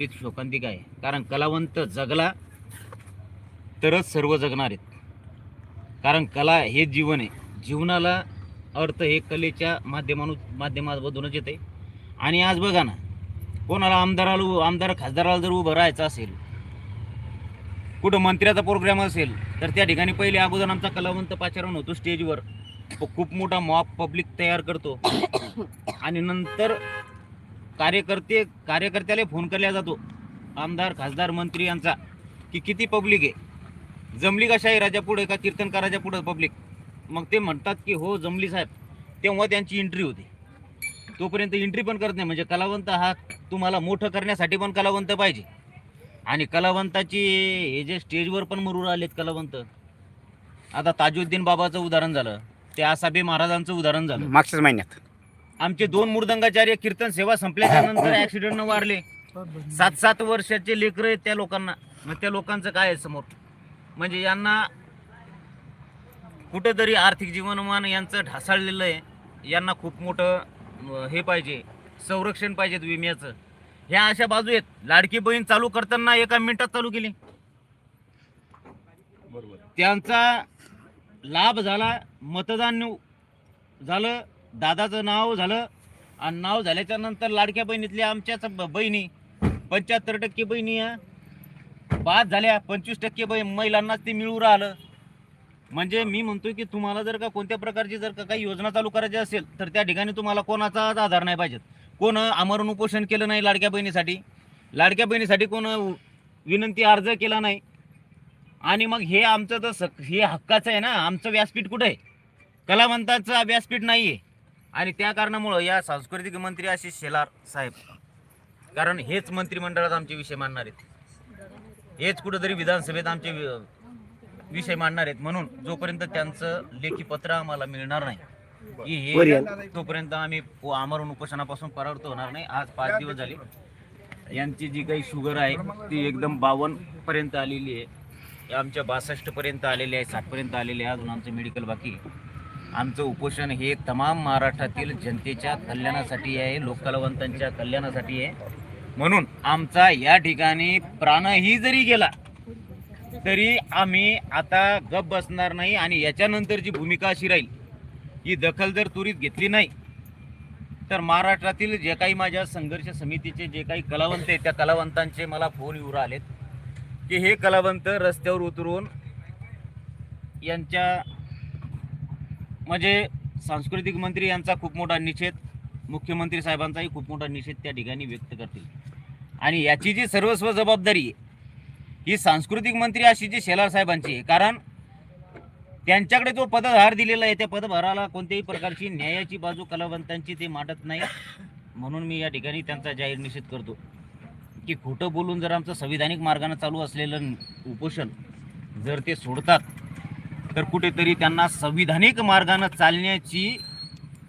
तीच शोकांतिक आहे. कारण कलावंत जगला तरच सर्व जगणार आहेत. कारण कला हे जीवन आहे. जीवनाला अर्थ हे कलेच्या माध्यमानु माध्यमामधूनच येते आणि आज बघा ना कोणाला आमदाराला आमदार खासदाराला जर उभं राहायचं असेल कुठं मंत्र्याचा प्रोग्राम असेल तर त्या ठिकाणी पहिले अगोदर आमचा कलावंत पाचारण होतो स्टेजवर. खूप मोठा मॉप पब्लिक तयार करतो. आणि नंतर कार्यकर्ते कार्यकर्त्याला फोन केला जातो. आमदार खासदार मंत्री यांचा की किती पब्लिक आहे? जमली का आहे राजापुढे का कीर्तनकाराच्या पुढे पब्लिक मग ते म्हणतात की हो जमली साहेब तेव्हा त्यांची एंट्री होती. तोपर्यंत एंट्री पण करत नाही. म्हणजे कलावंत हा तुम्हाला मोठं करण्यासाठी पण कलावंत पाहिजे. आणि कलावंताची हे जे स्टेजवर पण मरू आलेत कलावंत. आता ताजुद्दीन बाबाचं उदाहरण झालं. ते आसाबे महाराजांचं उदाहरण झालं. मागच्याच महिन्यात. आमचे दोन मृदंगाचार्य कीर्तन सेवा संपल्याच्या नंतर ऍक्सिडेंटनं वारले सात सात वर्षाचे लेकरं आहेत त्या लोकांना. मग त्या लोकांचं काय आहे समोर? म्हणजे यांना कुठंतरी आर्थिक जीवनमान यांचं ढासळलेलं आहे. यांना खूप मोठं हे पाहिजे संरक्षण पाहिजे विम्याचं. ह्या अशा बाजू आहेत. लाडकी बहीण चालू करताना एका मिनिटात चालू केली. बरोबर. त्यांचा लाभ झाला मतदान झालं दादाचं नाव झालं आणि नाव झाल्याच्यानंतर लाडक्या बहिणीतल्या आमच्याच बहिणी पंच्याहत्तर टक्के बहिणी आहे. बाद झाल्या पंचवीस टक्के बहीण महिलांनाच ते मिळू राहिलं. म्हणजे मी म्हणतोय की तुम्हाला जर का कोणत्या प्रकारची जर का काही योजना चालू करायची असेल तर त्या ठिकाणी तुम्हाला कोणाचाच आधार नाही पाहिजेत. कोण आमरण उपोषण केलं नाही लाडक्या बहिणीसाठी? लाडक्या बहिणीसाठी कोण विनंती अर्ज केला नाही? आणि मग हे आमचं तर हे हक्काचं आहे ना? आमचं व्यासपीठ कुठं आहे? कलावंताचं व्यासपीठ नाही आहे आणि त्या कारणामुळं या सांस्कृतिक मंत्री आशिष शेलार साहेब. कारण हेच मंत्रिमंडळात आमचे विषय मांडणार आहेत. हेच कुठंतरी विधानसभेत आमचे विषय मांडणार आहेत. म्हणून जोपर्यंत त्यांचं लेखी पत्र आम्हाला मिळणार नाही की हे पर्यंत. तोपर्यंत आम्ही आमरण उपोषणापासून परावृत्त होणार नाही. आज पाच दिवस झाले. यांची जी काही शुगर आहे ती एकदम बावन्न पर्यंत आलेली आहे. आमच्या बासष्ट पर्यंत आलेले आहे साठ पर्यंत आलेले आहे. अजून आमचं मेडिकल बाकी आहे. आमचं उपोषण हे तमाम महाराष्ट्रातील जनतेच्या कल्याणासाठी आहे लोककलावंतांच्या कल्याणासाठी आहे. म्हणून आमचा या ठिकाणी प्राणही जरी गेला तरी आम्ही आता गप बसणार नाही आणि याच्यानंतरची भूमिका अशी राहील ही दखल जर त्वरित घेतली नाही तर महाराष्ट्रातील जे काही माझ्या संघर्ष समितीचे जे काही कलावंत आहेत त्या कलावंतांचे मला फोन येऊ राहिलेत की हे कलावंत रस्त्यावर उतरून यांच्या म्हणजे सांस्कृतिक मंत्री यांचा खूप मोठा निषेध मुख्यमंत्री साहेबांचाही खूप मोठा निषेध त्या ठिकाणी व्यक्त करतील. आणि याची जी सर्वस्व जबाबदारी आहे ही सांस्कृतिक मंत्री अशी जी शेलार साहेबांची आहे कारण त्यांच्याकडे जो पदभार दिलेला आहे त्या पदभाराला कोणत्याही प्रकारची न्यायाची बाजू कलावंतांची ते मांडत नाही. म्हणून मी या ठिकाणी त्यांचा जाहीर निषेध करतो की खोटं बोलून जर आमचं संविधानिक मार्गाने चालू असलेलं उपोषण जर ते सोडतात तर कुठेतरी त्यांना संविधानिक मार्गानं चालण्याची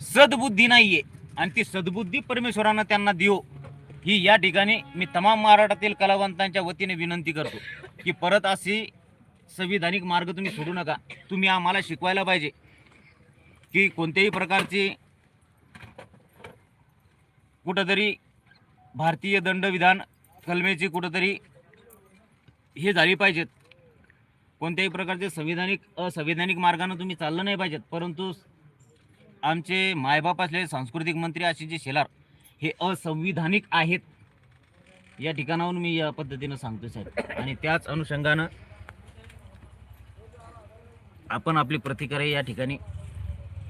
सद्बुद्धी नाही आहे आणि ती सद्बुद्धी परमेश्वरानं त्यांना देऊ ही या ठिकाणी मी तमाम महाराष्ट्रातील कलावंतांच्या वतीने विनंती करतो की परत अशी संविधानिक मार्ग तुम्ही सोडू नका. तुम्ही आम्हाला शिकवायला पाहिजे. की कोणत्याही प्रकारची कुठंतरी भारतीय दंडविधान कलमेची कुठंतरी हे झाली पाहिजेत. कोणत्याही प्रकारचे संविधानिक असंविधानिक मार्गाने तुम्ही चाललं नाही पाहिजेत. परंतु आमचे मायबाप असलेले सांस्कृतिक मंत्री आशिषजी शेलार हे असंविधानिक आहेत. या ठिकाणाहून मी या पद्धतीनं सांगतो साहेब. आणि त्याच अनुषंगानं आपण आपली प्रतिक्रिया या ठिकाणी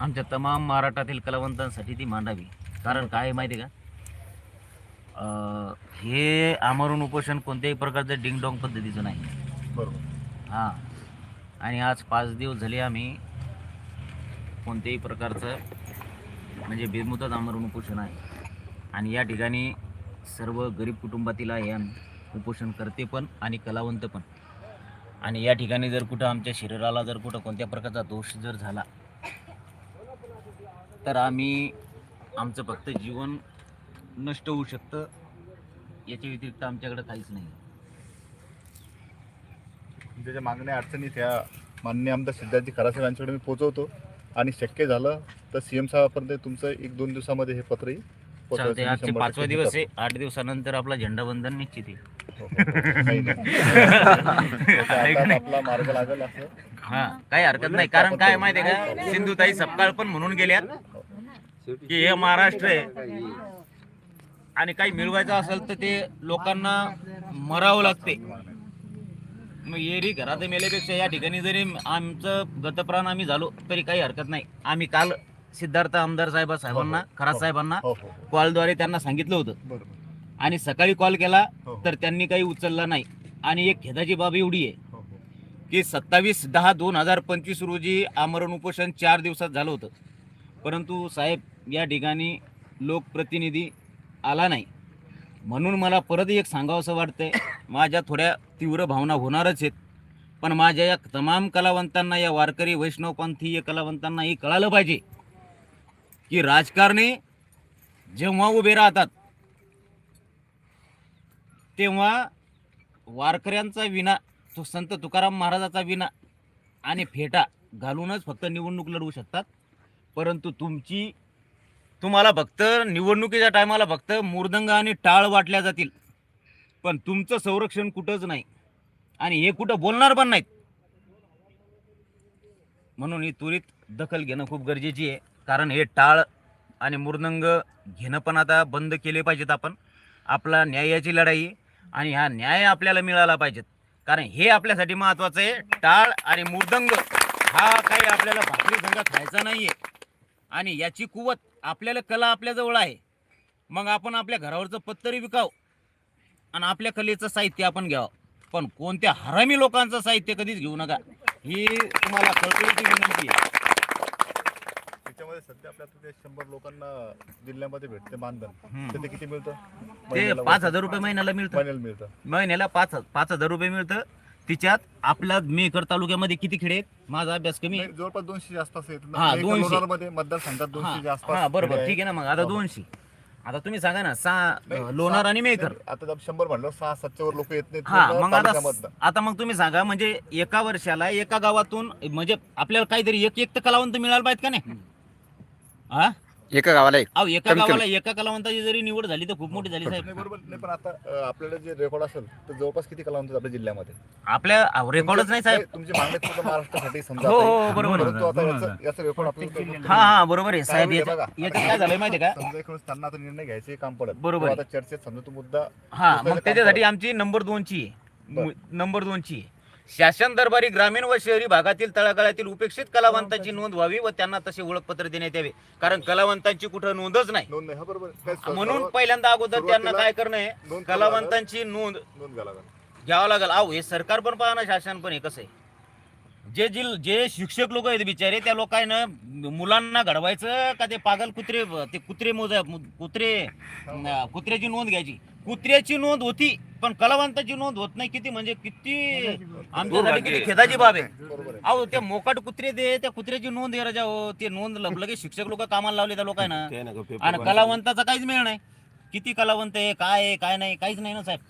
आमच्या तमाम महाराष्ट्रातील कलावंतांसाठी ती मांडावी. कारण काय आहे माहिती आहे का? हे आमरण उपोषण कोणत्याही प्रकारचं डिंगडॉंग पद्धतीचं नाही. बरोबर. हां. आणि आज पाच दिवस झाले आम्ही कोणत्याही प्रकारचं म्हणजे बेमुदत आमरण उपोषण आहे. आणि या ठिकाणी सर्व गरीब कुटुंबातील आहे आम्ही उपोषण करते पण आणि कलावंत पण. आणि या ठिकाणी जर कुठं आमच्या शरीराला जर कुठं कोणत्या प्रकारचा दोष जर झाला तर आम्ही आमचं फक्त जीवन नष्ट होऊ शकतं याच्या व्यतिरिक्त आमच्याकडं काहीच नाही. ज्याच्या मागण्या अडचणी त्या मान्य आमदार सिद्धार्थजी खरासाहेब यांच्याकडे मी पोहोचवतो. आणि शक्य झालं तर सी एम साहेबांपर्यंत तुमचं एक दोन दिवसामध्ये हे पत्र येईल. चालते आजचे पाचवा दिवस. आहे. आठ दिवसानंतर आपला झेंडावंदन निश्चित आहे. हो, हो, हो. आपला मार्ग लागेल असं. हा काही हरकत नाही. कारण काय माहितीये का? सिंधुताई सपकाळ पण म्हणून गेल्यात की हे महाराष्ट्र आहे. आणि काही मिळवायचं असेल तर ते लोकांना मरावं लागते. मग एरी घरात मेल्यापेक्षा या ठिकाणी जरी आमचं गतप्राण आम्ही झालो तरी काही हरकत नाही. आम्ही काल सिद्धार्थ आमदार साहेब साहेबांना खरात साहेबांना हो हो हो. कॉलद्वारे त्यांना सांगितलं होतं. बरोबर. आणि सकाळी कॉल केला हो. तर त्यांनी काही उचलला नाही. आणि एक खेदाची बाब एवढी आहे हो हो. की सत्तावीस दहा दोन हजार पंचवीस रोजी आमरण उपोषण चार दिवसात झालं होतं. परंतु साहेब या ठिकाणी लोकप्रतिनिधी आला नाही. म्हणून मला परत एक सांगावंसं वाटतंय माझ्या थोड्या तीव्र भावना होणारच आहेत. पण माझ्या या तमाम कलावंतांना या वारकरी वैष्णवपंथीय कलावंतांना हे कळालं पाहिजे की राजकारणी जेव्हा उभे राहतात तेव्हा वारकऱ्यांचा विना तो संत तुकाराम महाराजाचा विना आणि फेटा घालूनच फक्त निवडणूक लढवू शकतात. परंतु तुमची तुम्हाला फक्त निवडणुकीच्या टायमाला फक्त मूर्दंग आणि टाळ वाटल्या जातील. पण तुमचं संरक्षण कुठंच नाही. आणि हे कुठं बोलणार पण नाहीत. म्हणून ही त्वरित दखल घेणं खूप गरजेची आहे. कारण हे टाळ आणि मुर्दंग घेणं पण आता बंद केले पाहिजेत आपण. आपला न्यायाची लढाई आणि हा न्याय आपल्याला मिळाला पाहिजेत. कारण हे आपल्यासाठी महत्त्वाचं आहे. टाळ आणि मुर्दंग हा काही आपल्याला भाकरी संघ खायचा नाही आहे आणि याची कुवत आपल्याला कला आपल्याजवळ आहे. मग आपण आपल्या घरावरचं पत्तरी विकाव. आणि आपल्या कलेचं साहित्य आपण घ्यावं. पण कोणत्या हरामी लोकांचं साहित्य कधीच घेऊ नका. ही तुम्हाला कळकळीची विनंती आहे. त्याच्यामध्ये सध्या आपल्या शंभर लोकांना जिल्ह्यामध्ये भेटते मानधन. तर ते किती मिळतं? ते महिन्याला पाच हजार रुपये महिन्याला मिळतं. महिन्याला मिळतं. महिन्याला पाच पाच हजार रुपये मिळतं. तिच्यात आपला मेकर तालुक्यामध्ये किती खेडे आहेत? माझा अभ्यास कमी आहे. नाही, जवळपास दोनशे आसपास आहेत हा, एक दोनशे. हा आसपास हा, बरोबर. ठीक आहे ना मग. आता. दोनशे. आता तुम्ही सांगा ना सहा नाही, लोणार आणि मेकर नाही, आता शंभर म्हणलं सहा सातच्या वर लोक येत नाहीत हा पूर्ण मग आता तालुक्यामधनं. आता मग तुम्ही सांगा म्हणजे एका वर्षाला एका गावातून म्हणजे आपल्याला काहीतरी एक एक तर कलावंत मिळायला पाहिजे का नाही? हा? एका गावाला एक. अहो एका कमी- गावाला एका कलावंताची जरी निवड झाली तर खूप मोठी झाली साहेब. नाही बरोबर. नाही पण आता अं, आपल्याला जे रेकॉर्ड असेल तर जवळपास किती कलावंत आपल्या जिल्ह्यामध्ये? आपल्या रेकॉर्डच नाही साहेब. तुमची- तुमची मागणी पूर्ण महाराष्ट्रासाठी समजा हो, हो, आता. बरोबर आहे. परंतु आता याचं- याचं रेकॉर्ड आपल्याला हा हा बरोबर आहे साहेब काय झालंय माहितीये का? समजा इकडून त्यांना आता निर्णय घ्यायचे काम पडत. बरोबर तो. आता चर्चेत समजा तो मुद्दा हा मग त्याच्यासाठी. आमची नंबर दोनची आहे बरं. मु- नंबर दोनची. आहे शासन दरबारी ग्रामीण व शहरी भागातील तळागाळातील उपेक्षित कलावंतांची नोंद व्हावी व त्यांना तसे ओळखपत्र देण्यात यावे. कारण कलावंतांची कुठं नोंदच नाही. नोंद नाही हा बरोबर. आहे. काय स- म्हणून पहिल्यांदा अगोदर त्यांना सुरुवातीला काय करणं आहे? कलावंतांची नोंद नोंद घ्यायला लागेल. घ्यावं लागेल. अहो हे सरकार पण पाहा ना शासन पण हे कसं आहे? जे जे जे शिक्षक लोक आहेत बिचारे त्या लोकांना मुलांना घडवायचं का ते पागल कुत्रे ते कुत्रे मोज कुत्रे न- कुत्र्याची नोंद घ्यायची? कुत्र्याची नोंद होती पण कलावंताची नोंद होत नाही. किती म्हणजे किती आमच्यासाठी किती खेदाची बाब आहे. अहो ते मोकाट कुत्रे दे त्या कुत्र्याची नोंद आहे राजा हो. ते नोंद लगेच शिक्षक लोक कामाला लावले त्या लोकांना. आणि कलावंताचा काहीच मिळ नाही. किती कलावंत आहे काय आहे काय नाही काहीच नाही ना साहेब.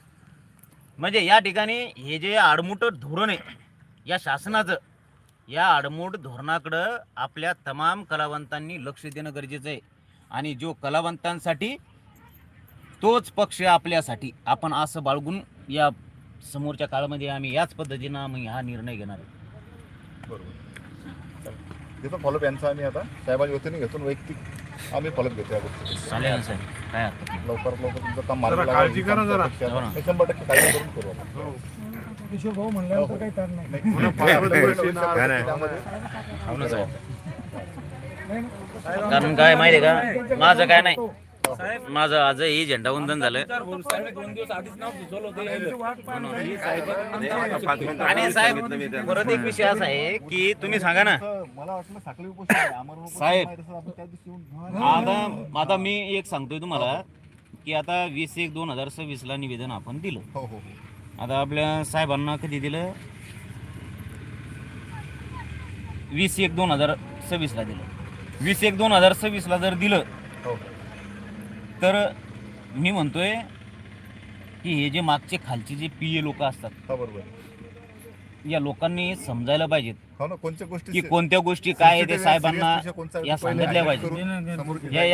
म्हणजे या ठिकाणी हे जे आडमुठ धोरण आहे या शासनाचं या आडमुठ धोरणाकडं आपल्या तमाम कलावंतांनी लक्ष देणं गरजेचं आहे. आणि जो कलावंतांसाठी तोच पक्ष आपल्यासाठी. आपण असं बाळगून या समोरच्या काळामध्ये आम्ही याच पद्धतीनं आम्ही हा निर्णय घेणार आहे. बरोबर. घेतो फॉलोअप यांचा आम्ही आता. साहेबांच्या वतीने घेतो वैयक्तिक आम्ही फॉलोअप घेतो या गोष्टी चालेल ना साहेब. काय हरकत नाही. लवकरात लवकर तुमचं काम मार्गी जरा लागावं काळजी ही करा जरा. हो ना. हे शंभर टक्के काळजी करून करू आपण. किशोर भाऊ म्हणल्यानंतर काही तार नाही. नाही, पुन्हा त्यामध्ये- पायावर त्यामध्ये- दर्शन हो ना साहेब. कारण काय माहिती आहे का? माझं काय नाही. माझं आजही झेंडावंदन झालं. आणि साहेब परत एक विषय असा आहे की तुम्ही सांगा ना. साहेब. आता आता मी एक सांगतोय तुम्हाला की आता वीस एक दोन हजार सव्वीस ला निवेदन आपण दिलं. हो हो हो. आता आपल्या साहेबांना कधी दिलं? वीस एक दोन हजार सव्वीस ला दिलं. वीस एक दोन हजार सव्वीस ला जर दिलं हो. तर मी म्हणतोय की हे जे मागचे खालचे जे पी ए लोक असतात हा बरोबर. या लोकांनी समजायला पाहिजेत. हो ना कोणत्या गोष्टी की कोणत्या गोष्टी काय आहे ते sensitive साहेबांना serious विषय कोणता या पहिले सांगितल्या पाहिजे. करून समोर या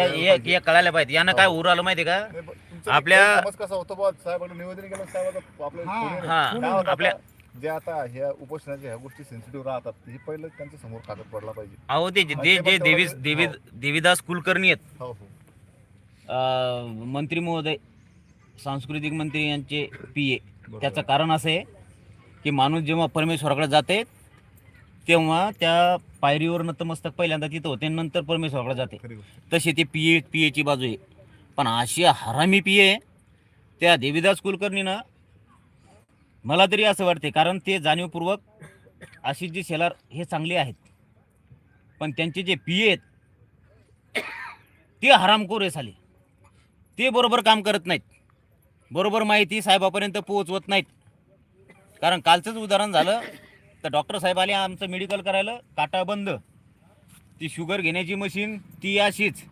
या कळायला पाहिजे. यांना काय उर आलं माहिती का? नाही, पण तुमचा आपल्या- समज कसा होतो बा साहेबांना निवेदन केलं साहेब आपल्या हा, हा, आपल्या- जे आता ह्या उपोषणाच्या ह्या गोष्टी सेन्सिटिव्ह राहतात हे पहिलं त्यांच्यासमोर कागद पडला पाहिजे. अहो ते जे जे ते जे पण देवी देवी हो. देवीदास कुलकर्णी आहेत. हो हो. मंत्री महोदय सांस्कृतिक मंत्री यांचे पी ए. त्याचं कारण असं आहे की माणूस जेव्हा परमेश्वराकडे जाते तेव्हा त्या पायरीवर नतमस्तक पहिल्यांदा तिथं होते नंतर परमेश्वराकडे जाते. तशी ती पी ए पी एची बाजू आहे. पण अशी हरामी पी ए त्या देवीदास कुलकर्णीनं मला तरी असं वाटते कारण ते जाणीवपूर्वक अशी जी शेलार हे चांगले आहेत. पण त्यांचे जे पी आहेत ते हरामखोर आहे साले ते बरोबर काम करत नाहीत. बरोबर माहिती साहेबापर्यंत पोहोचवत नाहीत. कारण कालचंच उदाहरण झालं तर डॉक्टर साहेब आले आमचं मेडिकल करायला काटा बंद. ती शुगर घेण्याची मशीन ती अशीच.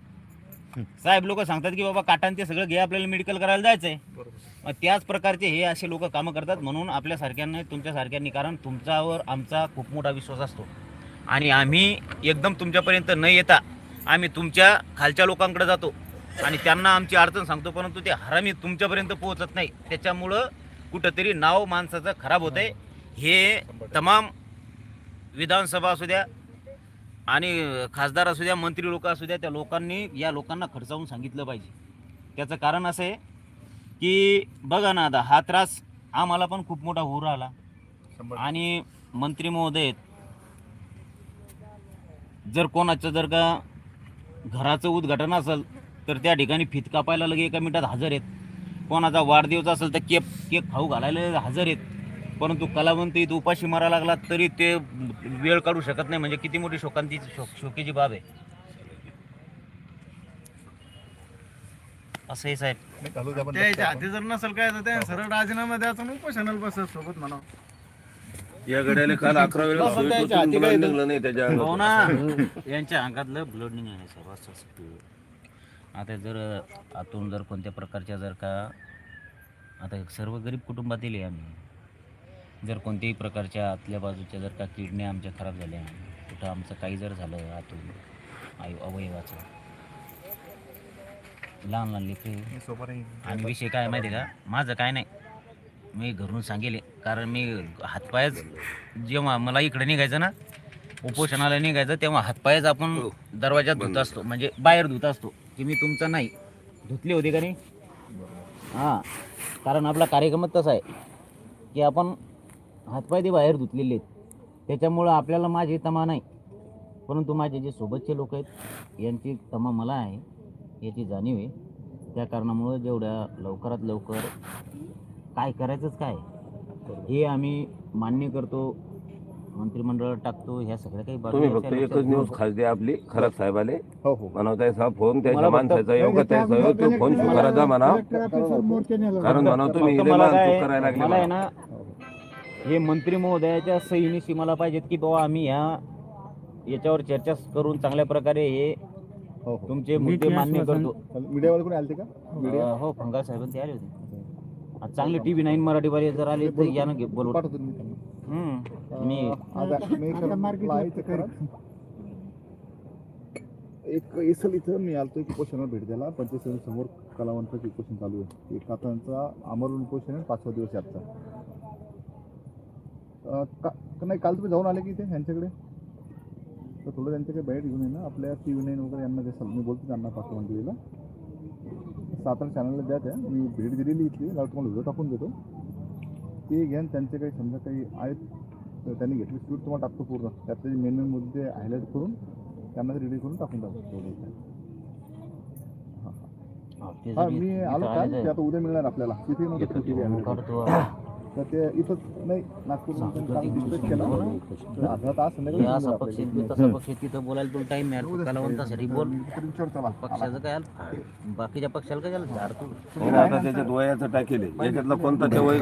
साहेब लोक सांगतात की बाबा काटान ते सगळं घे आपल्याला मेडिकल करायला जायचं आहे मग त्याच प्रकारचे हे असे लोक कामं करतात म्हणून आपल्या सारख्यांना तुमच्या सारख्यांनी कारण तुमच्यावर आमचा खूप मोठा विश्वास असतो. आणि आम्ही एकदम तुमच्यापर्यंत न येता आम्ही तुमच्या खालच्या लोकांकडे जातो. आणि त्यांना आमची अडचण सांगतो परंतु ते हरामी तुमच्यापर्यंत पोहोचत नाही. त्याच्यामुळं कुठंतरी नाव माणसाचं खराब होत आहे हे तमाम विधानसभा असू द्या आणि खासदार असू द्या मंत्री लोक असू द्या त्या लोकांनी या लोकांना खडसावून सांगितलं पाहिजे. त्याचं कारण असं आहे की बघा ना आता हा त्रास आम्हाला पण खूप मोठा होऊ राहिला. आणि मंत्री महोदय. जर कोणाचं जर का घराचं उद्घाटन असेल तर त्या ठिकाणी फित कापायला लगे एका मिनिटात हजर आहेत. कोणाचा वाढदिवस असेल तर केक केक खाऊ घालायला हजर आहेत. परंतु कलावंत इथं उपाशी मारायला लागला तरी ते वेळ काढू शकत नाही. म्हणजे किती मोठी शोकांती शो शोकेची बाब आहे. असं आहे साहेब. त्याच्या हाती जर नसेल काय तर त्या सरळ राजीनामा द्यायचा आणि उपोषणाला बसत सोबत म्हणा. या गड्याला काल अकरा काय निघलं नाही त्याच्या. हो ना यांच्या अंगातलं ब्लड निघालं साहेब असं. आता जर आतून जर कोणत्या प्रकारच्या जर का आता सर्व गरीब कुटुंबातील आहे आम्ही. जर कोणत्याही प्रकारच्या आतल्या बाजूच्या जर का किडण्या आमच्या खराब झाल्या कुठं आमचं काही जर झालं आतून आयु अवयवाचं. लहान लहान लेकरं. आणि विषय काय माहिती आहे का? माझं काय नाही. मी घरून सांगेल कारण मी हातपायच जेव्हा मला इकडे निघायचं ना उपोषणाला निघायचं तेव्हा हातपायच आपण दरवाजात धुत असतो. म्हणजे बाहेर धुत असतो. की मी तुमचा नाही. धुतले होते का नाही? हां. कारण आपला कार्यक्रमच तसा आहे की आपण हातपाय ते बाहेर धुतलेले आहेत. त्याच्यामुळं आपल्याला माझी तमा नाही. परंतु माझे जे सोबतचे लोक आहेत यांची तमा मला आहे याची जाणीव आहे. त्या कारणामुळं जेवढ्या लवकरात लवकर काय करायचंच काय हे आम्ही मान्य करतो. मंत्रिमंडळात टाकतो ह्या सगळ्या काही तुम्ही फक्त एकच न्यूज द्या आपली खरंच साहेबाले. हो हो. म्हणवताय साहेब फोन त्याच्या मला फक्त- माणसाचा त्याचा तो फोन स्वीकारायचा म्हणा. कारण म्हणा तुम्ही फक्त इले मला मान काय चूक करायला लागले मला आहे म्हणा. ना हे मंत्री महोदयाच्या सहीनिशी मला पाहिजेत की बाबा आम्ही ह्या याच्यावर चर्चा करून चांगल्या प्रकारे हे हो हो. तुमचे मुद्दे मान्य करतो. मीडियावाले कोणी आलते का? मीडिया? अं, हो फंगा साहेब ते आले होते. आज चांगले टी व्ही नाईन मराठीवाले जर आले तर यानं घे- बोलवतो पाठवतो मी त्यांना. मी आता मी. एक इसल इथं मी आलतो एक उपोषणाला भेट द्यायला. पंचायत समोर कलावंताचं उपोषण चालू आहे. एक कातांचा आमरण उपोषण आहे पाचवा दिवस आहे आजचा का नाही काल तुम्ही जाऊन आले की इथे यांच्याकडे? तर थोडं त्यांच्याकडे भेट घेऊन ये ना. आपल्या टी व्ही नाईन वगैरे यांना देसाल मी बोलतो त्यांना पाठवून दिलेला. सातारा चॅनलला द्या त्या. मी भेट दिलेली इथली. तुम्हाला व्हिडिओ टाकून देतो. ते घ्या आणि त्यांचे काही समजा काही आहेत तर त्यांनी घेतली स्पीड तुम्हाला टाकतो पूर्ण. त्यातले जे मेन मेन मुद्दे हायलाईट करून त्यांना रेडी करून टाकून टाकतो हा, ते मी आलो काल तर ते आता उद्या मिळणार आपल्याला. तिथे नव्हतं. करतो. तर ते इथंच नाही नागपूर काल डिस्कस केला तर अर्धा तास संध्याकाळी हे मिळणार असा आपल्याला. पक्ष आहे, तसा पक्ष आहे, तिथं बोलायला तुला टाइम मिळाला कलावंतासाठी बोल तरी विचार चला पक्षाचं काय? आलं? बाकीच्या पक्षाला काय झालं? तू हो त्याच्यात वयाचं टाकेले याच्यातला कोणता त्या वय